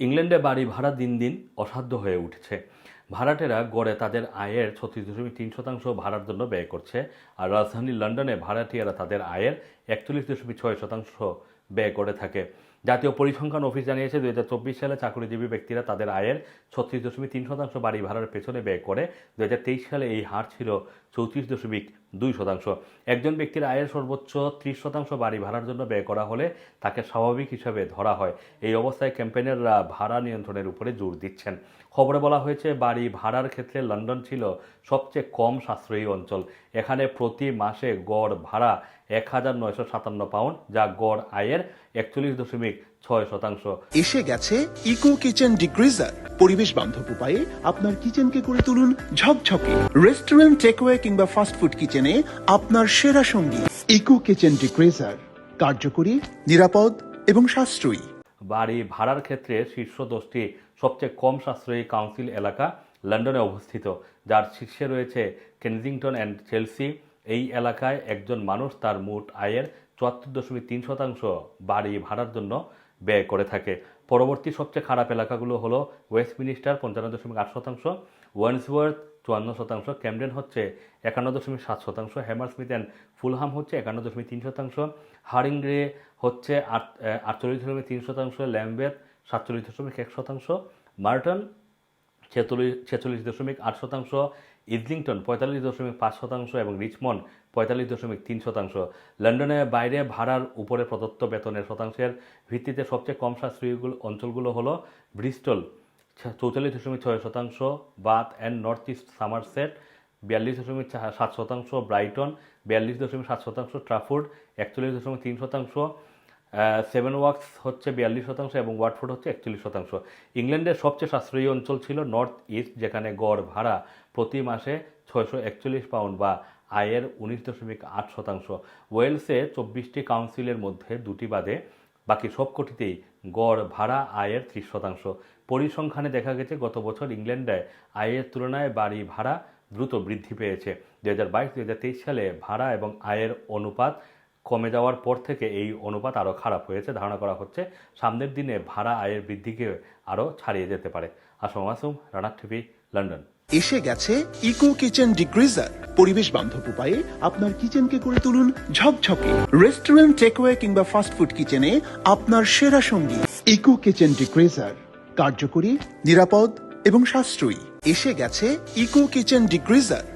ইংল্যান্ডে বাড়ি ভাড়া দিন দিন অসাধ্য হয়ে উঠেছে। ভাড়াটেরা গড়ে তাদের আয়ের ছত্রিশ দশমিক তিন শতাংশ ভাড়ার জন্য ব্যয় করছে, আর রাজধানী লন্ডনে ভাড়াটিয়ারা তাদের আয়ের একচল্লিশ দশমিক ছয় শতাংশ ব্যয় করে থাকে। জাতীয় পরিসংখ্যান অফিস জানিয়েছে দু হাজার চব্বিশ সালে চাকরিজীবী ব্যক্তিরা তাদের আয়ের ছত্রিশ দশমিক তিন শতাংশ বাড়ি ভাড়ার পেছনে ব্যয় করে। দু হাজার তেইশ সালে এই হার ছিল চৌত্রিশ দশমিক দুই শতাংশ। একজন ব্যক্তির আয়ের সর্বোচ্চ ত্রিশ শতাংশ বাড়ি ভাড়ার জন্য ব্যয় করা হলে তাকে স্বাভাবিক হিসাবে ধরা হয়। এই অবস্থায় ক্যাম্পেইনাররা ভাড়া নিয়ন্ত্রণের উপরে জোর দিচ্ছেন। খবরে বলা হয়েছে, বাড়ি ভাড়ার ক্ষেত্রে লন্ডন ছিল সবচেয়ে কম সাশ্রয়ী অঞ্চল। এখানে প্রতি মাসে গড় ভাড়া এক হাজার নয়শো সাতান্ন পাউন্ড যা গড় আয়ের একচল্লিশ দশমিক ছয় শতাংশ। এসে গেছে ইকো কিচেন ডিগ্রিজার পরিবেশ বান্ধব উপায়ে আপনার কিচেনকে করে তুলুন ঝকঝকে। রেস্টুরেন্ট টেকওয়ে কিংবা ফাস্টফুড কিচেনে আপনার সেরা সঙ্গী। ইকো কিচেন ডিগ্রিজার কার্যকরী নিরাপদ এবং সাশ্রয়ী। বাড়ি ভাড়ার ক্ষেত্রে শীর্ষ দশটি সবচেয়ে কম সাশ্রয়ী কাউন্সিল এলাকা লন্ডনে অবস্থিত, যার শীর্ষে রয়েছে কেনজিংটন অ্যান্ড চেলসি। এই এলাকায় একজন মানুষ তার মোট আয়ের চুয়াত্তর দশমিক তিন শতাংশ বাড়ি ভাড়ার জন্য ব্যয় করে থাকে। পরবর্তী সবচেয়ে খারাপ এলাকাগুলো হলো ওয়েস্টমিনিস্টার, পঞ্চান্ন দশমিক আট শতাংশ, ওয়ান্সওয়ার্থ, চুয়ান্ন শতাংশ, ক্যামডেন হচ্ছে একান্ন দশমিক সাত শতাংশ, হ্যামারস্মিথ অ্যান্ড ফুলহাম হচ্ছে একান্ন দশমিক তিন শতাংশ হারিংগ্রে হচ্ছে আট আটচল্লিশ দশমিক তিন শতাংশ, ল্যাম্বেথ সাতচল্লিশ দশমিক এক শতাংশ, মার্টন ছেচল্লিশ ছেচল্লিশ দশমিক আট শতাংশ ইজলিংটন পঁয়তাল্লিশ দশমিক পাঁচ শতাংশ এবং রিচমন্ড পঁয়তাল্লিশ দশমিক তিন শতাংশ। লন্ডনের বাইরে ভাড়ার উপরে প্রদত্ত বেতনের শতাংশের ভিত্তিতে সবচেয়ে কম সাশ্রয়ীগুলো অঞ্চলগুলো হলো ব্রিস্টল চৌচল্লিশ দশমিক ছয় শতাংশ, Bath and North East Somerset বিয়াল্লিশ দশমিক সাত শতাংশ, ব্রাইটন বিয়াল্লিশ দশমিক সাত শতাংশ, ট্রাফোর্ড একচল্লিশ দশমিক তিন শতাংশ সেভেন ওয়াক্স হচ্ছে বিয়াল্লিশ শতাংশ এবং ওয়াটফোর্ড হচ্ছে একচল্লিশ শতাংশ। ইংল্যান্ডের সবচেয়ে সাশ্রয়ী অঞ্চল ছিল নর্থ ইস্ট যেখানে গড় ভাড়া প্রতি মাসে ছয়শো একচল্লিশ পাউন্ড বা আয়ের উনিশ দশমিক আট শতাংশ। ওয়েলসে চব্বিশটি কাউন্সিলের মধ্যে দুটি বাদে, বাকি সবকটিতেই গড় ভাড়া আয়ের ত্রিশ শতাংশ। পরিসংখ্যানে দেখা গেছে গত বছর ইংল্যান্ডে আয়ের তুলনায় বাড়ি ভাড়া দ্রুত বৃদ্ধি পেয়েছে। দু হাজার বাইশ দু তেইশ সালে ভাড়া এবং আয়ের অনুপাত কমে যাওয়ার পর থেকে এই অনুপাত আরও খারাপ হয়েছে। ধারণা করা হচ্ছে সামনের দিনে ভাড়া আয়ের বৃদ্ধিকে আরও ছাড়িয়ে যেতে পারে। আসম মাসুম রানার টিভি, লন্ডন। এসে গেছে ইকো কিচেন ডিগ্রিজার। পরিবেশ বান্ধব উপায়ে আপনার কিচেনকে করে তুলুন ঝকঝকে। রেস্টুরেন্ট, টেকওয়ে কিংবা ফাস্টফুড কিচেনে আপনার সেরা সঙ্গী ইকো কিচেন ডিগ্রিজার। কার্যকরী, নিরাপদ এবং সাশ্রয়ী। এসে গেছে ইকো কিচেন ডিগ্রিজার।